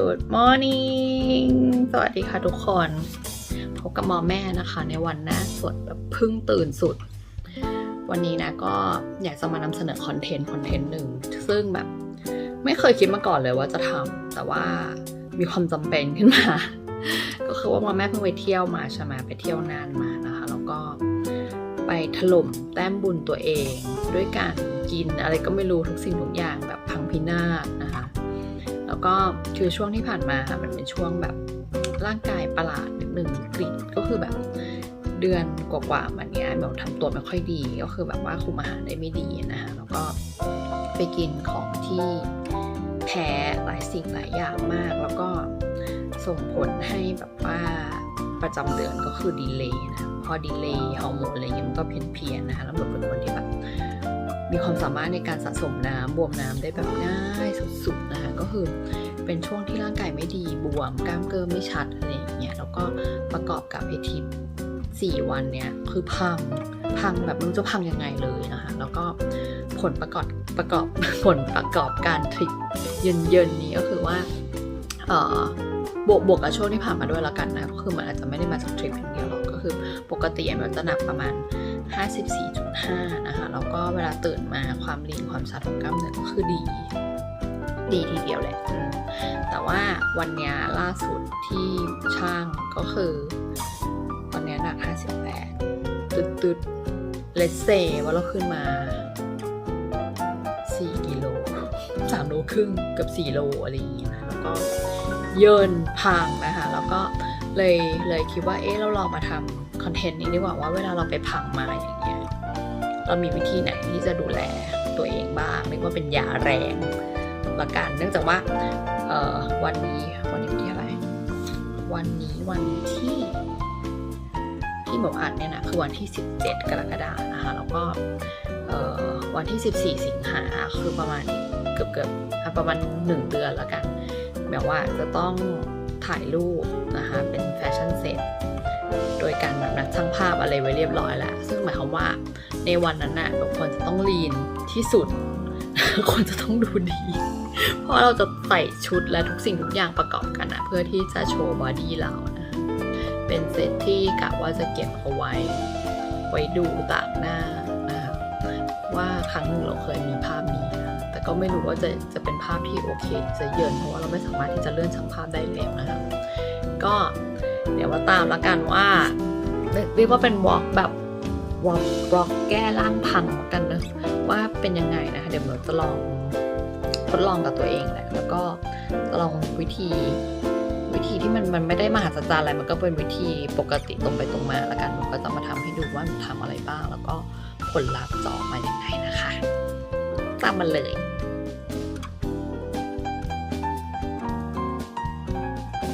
Good morning สวัสดีค่ะทุกคน พบกับหมอแม่นะคะ ในวันหน้าสดแบบเพิ่งตื่นสุด วันนี้นะก็อยากจะมานำเสนอคอนเทนต์คอนเทนต์หนึ่ง ซึ่งแบบไม่เคยคิดมาก่อนเลยว่าจะทำแต่ว่ามีความจำเป็นขึ้นมา ก็คือว่าหมอแม่เพิ่งไปเที่ยวมาใช่ไหมไปเที่ยวนานมานะคะ แล้วก็ไปถล่มแต้มบุญตัวเอง ด้วยการกินอะไรก็ไม่รู้ทุกสิ่งทุกอย่างแบบพังพินาศนะคะ แล้วก็คือช่วงที่ผ่านมาค่ะมันเป็นช่วงแบบร่างกายประหลาดนิดหนึ่งกรีดก็คือแบบเดือนกว่าๆมาเนี้ยแบบทำตัวไม่ค่อยดีก็คือแบบว่าคุมอาหารได้ไม่ดีนะคะแล้วก็ไปกินของที่แพ้หลายสิ่งหลายอย่างมาก แล้วก็ส่งผลให้แบบว่าประจำเดือนก็คือดีเลย์นะพอดีเลย์ฮอร์โมนอะไรเงี้ยมันก็เพี้ยนๆนะคะแล้วหนูเป็นคนที่แบบ มีความสามารถในการสะสมน้ำบวมน้ำได้แบบง่ายสุดๆนะคะก็คือเป็นช่วงที่ร่างกายไม่ดีบวมกล้ามเกลือไม่ชัดอะไรอย่างเงี้ยแล้วก็ประกอบกับไอทิปสี่วันเนี้ยคือพังพังแบบไม่รู้จะพังยังไงเลยนะคะแล้วก็ผลประกอบประกอบผลประกอบการทริปเย็นๆนี้ก็คือว่าเออบวกบวกกับช่วงที่ผ่านมาด้วยละกันนะก็คือมันอาจจะไม่ได้มาจากทริปอย่างเดียวหรอกก็คือปกติมันจะหนักประมาณ 54.5 นะคะ แล้วก็เวลาตื่นมาความลีนความชัดของกล้ามเนื้อก็คือดี ดีทีเดียวแหละ แต่ว่าวันนี้ล่าสุดที่ช่างก็คือตอนนี้หนัก 58 ตึดตึดเลสเซว่าเราขึ้นมา 4 กิโล 3 โลครึ่งกับ 4 โลอะไรอย่างเงี้ยนะแล้วก็เยินพังนะคะ แล้วก็ เลยเลยคิดว่าเอ๊ะเราลองมาทำคอนเทนต์นี้ดีกว่าว่าเวลาเราไปพังมาอย่างเงี้ยเรามีวิธีไหนที่จะดูแลตัวเองบ้างเรียกว่าเป็นยาแรงละกันเนื่องจากว่าเอ่อวันนี้วันนี้ที่อะไรวันนี้วันที่ที่หมูอัดเนี่ยนะคือวันที่ 17 กรกฎาคมนะคะแล้วก็เอ่อวันที่ 14 สิงหาคือประมาณอีกเกือบเกือบประมาณ 1 เดือนแล้วกันแบบว่าจะต้อง ถ่ายรูปนะคะ เป็นแฟชั่นเซ็ตโดยการแบบนัดช่างภาพอะไรไว้เรียบร้อยแล้ว ซึ่งหมายความว่าในวันนั้นน่ะทุกคนจะต้องลีนที่สุด คนจะต้องดูดี เพราะเราจะใส่ชุดและทุกสิ่งทุกอย่างประกอบกันนะเพื่อที่จะโชว์บอดี้เรานะเป็นเซตที่กะว่าจะเก็บเอาไว้ ไว้ดูต่างหน้า ว่าครั้งหนึ่งเราเคยมีภาพนี้นะแต่ก็ไม่รู้ว่าจะจะเป็นภาพที่โอเคจะเยินเพราะว่าเราไม่สามารถที่จะเลื่อนช่างภาพได้แล้วนะคะก็เดี๋ยวมาตามละกันว่าเรียกว่าเป็นวอล์กแบบวอล์กวอล์กแก้ร่างพังกันนะว่าเป็นยังไงนะคะ เดี๋ยวเราจะลองทดลองกับตัวเองแหละแล้วก็จะลองวิธีวิธีที่มันมันไม่ได้มหัศจรรย์อะไรมันก็เป็นวิธีปกติตรงไปตรงมาแล้วกันหนูก็จะมาทำให้ดูว่าหนูทำอะไรบ้างแล้วก็ ผลลัพธ์จะออกมายังไงนะคะตามมาเลย